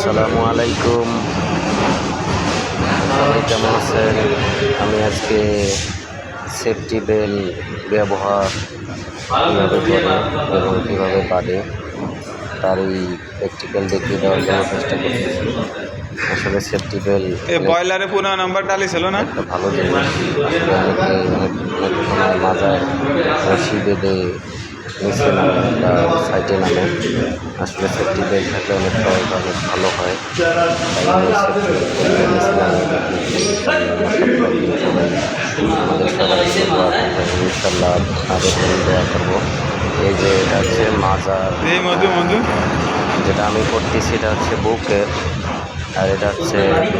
আসসালামু আলাইকুম। সবাই কেমন আছেন? আমি আজকে সেফটি বেল ব্যবহার কীভাবে করে এবং কীভাবে বাড়ে তার এই প্র্যাকটিক্যাল দেখিয়ে দেওয়ার জন্য চেষ্টা করতেছি। আসলে সেফটি বেল এ বয়লারে পুরো নাম্বার ডালি ছিল না? একটা ভালো জিনিস। অনেকে অনেক অনেক সময় মাজায় রশি বেঁধে নিচে নামে বা সাইডে নামে। আসলে সেফটি বেল্ট থাকলে অনেক সহজ অনেক ভালো হয়। আমাদের সবাই ইনশাল্লাহ দোয়া করব এই যে এটা হচ্ছে মধু যেটা আমি করতেছি এটা হচ্ছে বুকের আর এটা হচ্ছে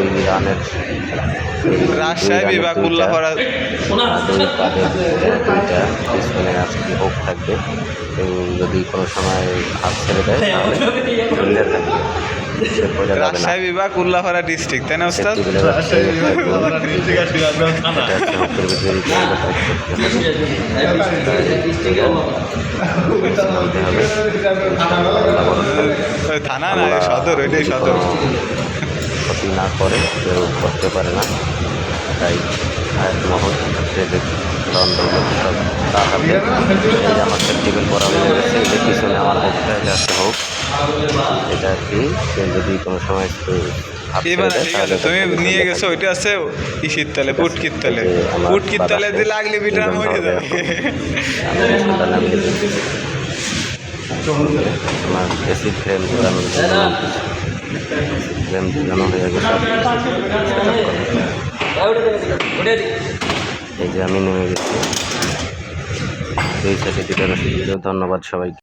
দুই রানের রাজশাহী দুই দুইটা। আজকে হোক থাকবে। এবং যদি কোনো সময় হাত ছেড়ে দেয় তাহলে থাকবে। রাজশাহী বিভাগ উল্লাপাড়া ডিস্ট্রিক্ট তাই না ওস্তাদ? নামতে হবে ওই থানা না সদর ওইটাই সদর। ক্ষতি না করে কেউ করতে পারে না। তাই আয়াত মহল সব এই আমার প্র্যাকটিক্যাল করা হয়ে গেছে যে পিছনে আমার হোক। এটা আর কি যদি কোনো সময় একটু এবার ঠিক তাহলে আছে তুমি নিয়ে গেছো ওইটা আছে ইসির তলে পুটকির তলে। পুটকির তলে দিয়ে লাগলে বিটা মরে যাবে। আমার ফ্রেম ফ্রেম ঝুলানো হয়ে গেছে। এই যে আমি নেমে গেছি। ধন্যবাদ সবাইকে।